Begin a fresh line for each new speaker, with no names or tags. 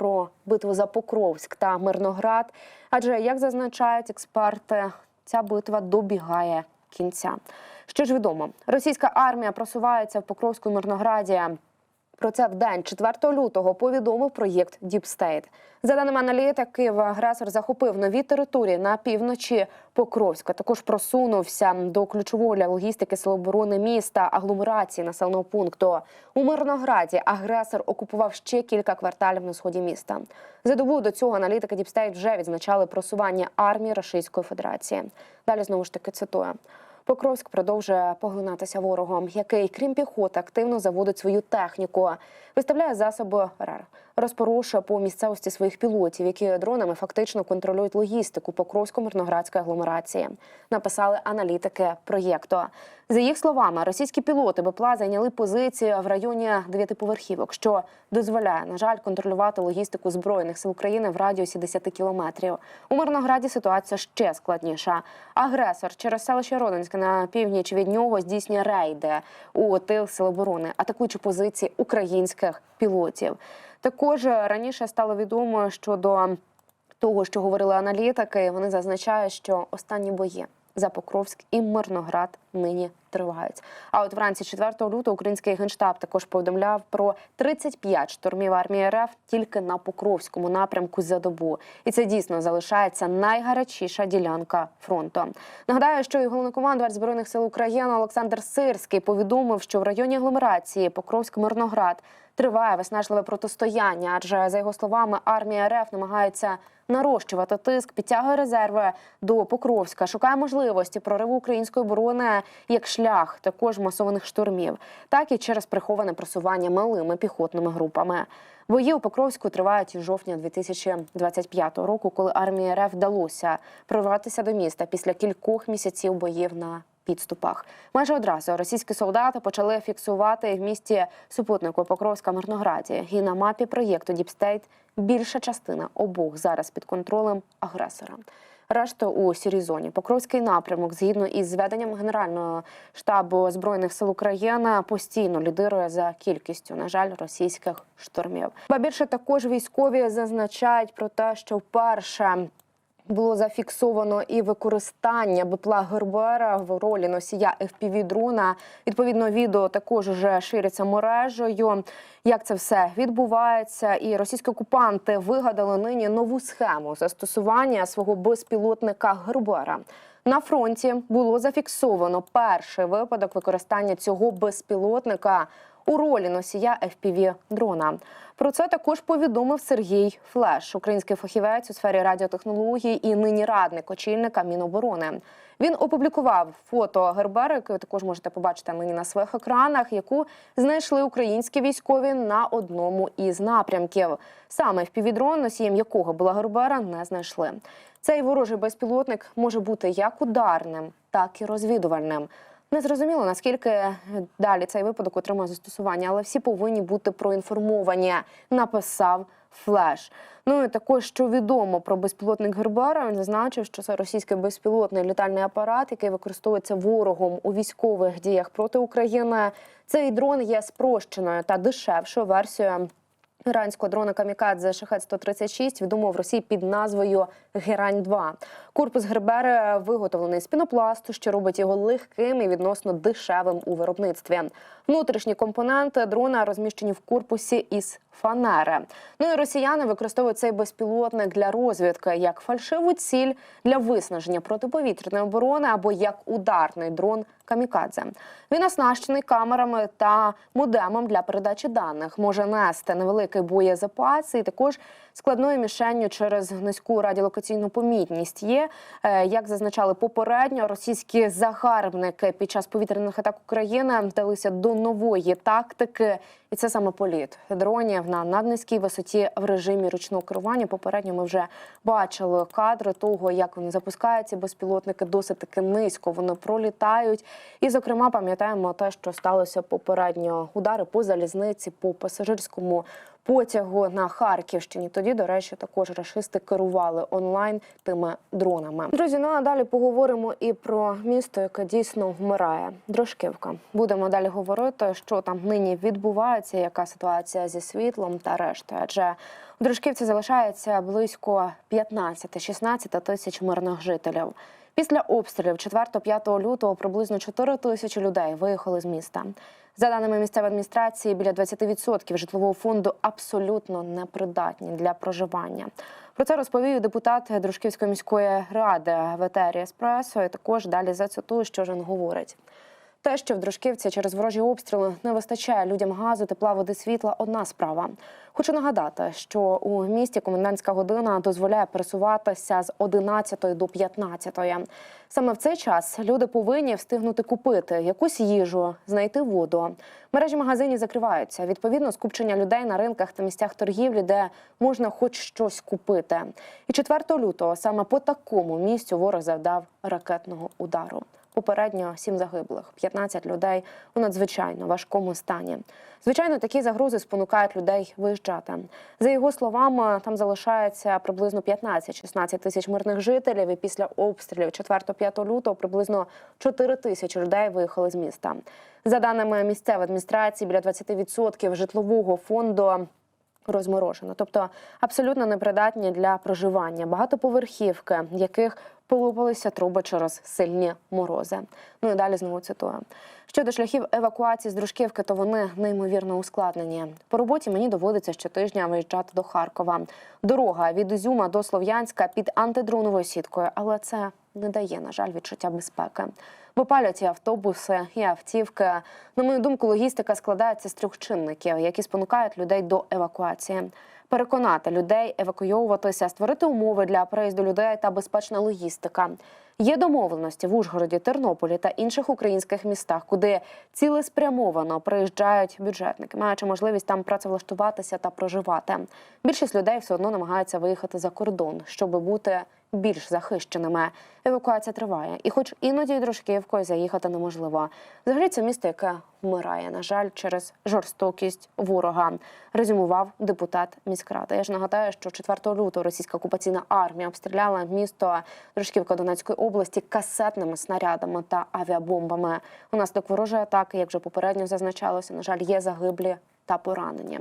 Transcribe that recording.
про битву за Покровськ та Мирноград. Адже, як зазначають експерти, ця битва добігає кінця. Що ж відомо, російська армія просувається в Покровську Мирнограді. Про це в день 4 лютого повідомив проєкт State. За даними аналітиків, агресор захопив нові території на півночі Покровська. Також просунувся до ключового для логістики сил оборони міста агломерації населеного пункту. У Мирнограді агресор окупував ще кілька кварталів на сході міста. За добу до цього аналітики State вже відзначали просування армії Російської Федерації. Далі знову ж таки цитую. Покровськ продовжує поглинатися ворогом, який, крім піхоти, активно заводить свою техніку, виставляє засоби РАР, розпорушує по місцевості своїх пілотів, які дронами фактично контролюють логістику Покровсько-Мирноградської агломерації. Написали аналітики проєкту. За їх словами, російські пілоти БПЛА зайняли позиції в районі дев'ятиповерхівок, що дозволяє, на жаль, контролювати логістику збройних сил України в радіусі 10 кілометрів. У Мирнограді ситуація ще складніша. Агресор через селище Родинське на північ від нього здійснює рейди у тил сил оборони, атакуючи позиції українських пілотів. Також раніше стало відомо щодо того, що говорили аналітики, вони зазначають, що останні бої за Покровськ і Мирноград нині тривають. А от вранці 4 лютого український генштаб також повідомляв про 35 штурмів армії РФ тільки на Покровському напрямку за добу. І це дійсно залишається найгарячіша ділянка фронту. Нагадаю, що і головнокомандувач збройних сил України Олександр Сирський повідомив, що в районі агломерації Покровськ-Мирноград триває виснажливе протистояння, адже за його словами, армія РФ намагається нарощувати тиск, підтягує резерви до Покровська, шукає можливості прориву української оборони як шлях також масованих штурмів, так і через приховане просування малими піхотними групами. Бої у Покровську тривають із жовтня 2025 року, коли армії РФ вдалося прорватися до міста після кількох місяців боїв на підступах. Майже одразу російські солдати почали фіксувати в місті супутнику Покровська Мирнограді. І на мапі проєкту Діпстейт більша частина обох зараз під контролем агресора. Решта у сірій зоні. Покровський напрямок, згідно із зведенням Генерального штабу збройних сил України, постійно лідирує за кількістю, на жаль, російських штурмів. Ба більше також військові зазначають про те, що вперше було зафіксовано і використання БПЛА Гербера в ролі носія fpv дрона. Відповідно, відео також вже шириться мережею. Як це все відбувається, і російські окупанти вигадали нині нову схему застосування свого безпілотника Гербера. На фронті було зафіксовано перший випадок використання цього безпілотника у ролі носія fpv дрона. Про це також повідомив Сергій Флеш, український фахівець у сфері радіотехнологій і нині радник очільника Міноборони. Він опублікував фото Гербера, яке ви також можете побачити нині на своїх екранах, яку знайшли українські військові на одному із напрямків. Саме впівдрон, носієм якого була Гербера, не знайшли. Цей ворожий безпілотник може бути як ударним, так і розвідувальним. Незрозуміло, наскільки далі цей випадок отримає застосування, але всі повинні бути проінформовані. Написав Флеш. Ну і також що відомо про безпілотник Гербера, він зазначив, що це російський безпілотний літальний апарат, який використовується ворогом у військових діях проти України. Цей дрон є спрощеною та дешевшою версією. Іранського дрона Камікадзе шахет 136 відомо в Росії під назвою Герань 2 Корпус Гербери виготовлений з пінопласту, що робить його легким і відносно дешевим у виробництві. Внутрішні компоненти дрона розміщені в корпусі із фанери. Ну і росіяни використовують цей безпілотник для розвідки як фальшиву ціль для виснаження протиповітряної оборони або як ударний дрон камікадзе. Він оснащений камерами та модемом для передачі даних, може нести невеликий боєзапас і також складною мішенню через низьку радіолокаційну помітність. Є Е, як зазначали попередньо, російські загарбники під час повітряних атак України вдалися до нової тактики, і це саме політ дронів на наднизькій висоті в режимі ручного керування. Попередньо ми вже бачили кадри того, як вони запускаються. Безпілотники досить таки низько вони пролітають. І, зокрема, пам'ятаємо те, що сталося попередньо удари по залізниці, по пасажирському потягу на Харківщині. Тоді, до речі, також рашисти керували онлайн тими дронами. Друзі, ну а далі поговоримо і про місто, яке дійсно вмирає. Дрожківка. Будемо далі говорити, що там нині відбувається, яка ситуація зі світлом та рештою. Адже у Дружківці залишається близько 15-16 тисяч мирних жителів. Після обстрілів 4-5 лютого приблизно 4 тисячі людей виїхали з міста. За даними місцевої адміністрації, біля 20% житлового фонду абсолютно непридатні для проживання. Про це розповів депутат Дружківської міської ради в Еспресо. Також далі зацитую, що ж він говорить. Те, що в Дружківці через ворожі обстріли не вистачає людям газу, тепла, води, світла одна справа. Хочу нагадати, що у місті комендантська година дозволяє пересуватися з 11 до 15. Саме в цей час люди повинні встигнути купити якусь їжу, знайти воду. Мережі магазинів закриваються. Відповідно, скупчення людей на ринках та місцях торгівлі, де можна хоч щось купити. І 4 лютого саме по такому місцю ворог завдав ракетного удару. Попередньо сім загиблих, 15 людей у надзвичайно важкому стані. Звичайно, такі загрози спонукають людей виїжджати. За його словами, там залишається приблизно 15-16 тисяч мирних жителів. І після обстрілів 4-5 лютого приблизно 4 тисячі людей виїхали з міста. За даними місцевої адміністрації, біля 20% житлового фонду розморожено, тобто абсолютно непридатні для проживання. Багатоповерхівки, яких полопалися труби через сильні морози. Ну і далі знову цитую. Щодо шляхів евакуації з дружківки, то вони неймовірно ускладнені. По роботі мені доводиться щотижня виїжджати до Харкова. Дорога від Ізюма до Слов'янська під антидроновою сіткою, але це не дає, на жаль, відчуття безпеки. Бо палять і автобуси, і автівки. На мою думку, логістика складається з трьох чинників, які спонукають людей до евакуації. Переконати людей евакуйовуватися, створити умови для переїзду людей та безпечна логістика. Є домовленості в Ужгороді, Тернополі та інших українських містах, куди цілеспрямовано приїжджають бюджетники, маючи можливість там працевлаштуватися та проживати. Більшість людей все одно намагаються виїхати за кордон, щоб бути більш захищеними. Евакуація триває, і, хоч іноді дружківкою заїхати неможливо. Взагалі це місто, яке вмирає, на жаль, через жорстокість ворога. Резюмував депутат міськради. Я ж нагадаю, що 4 лютого російська окупаційна армія обстріляла місто Дружківка Донецької області касетними снарядами та авіабомбами. Унаслідок ворожої атаки, як вже попередньо зазначалося, на жаль, є загиблі та поранені.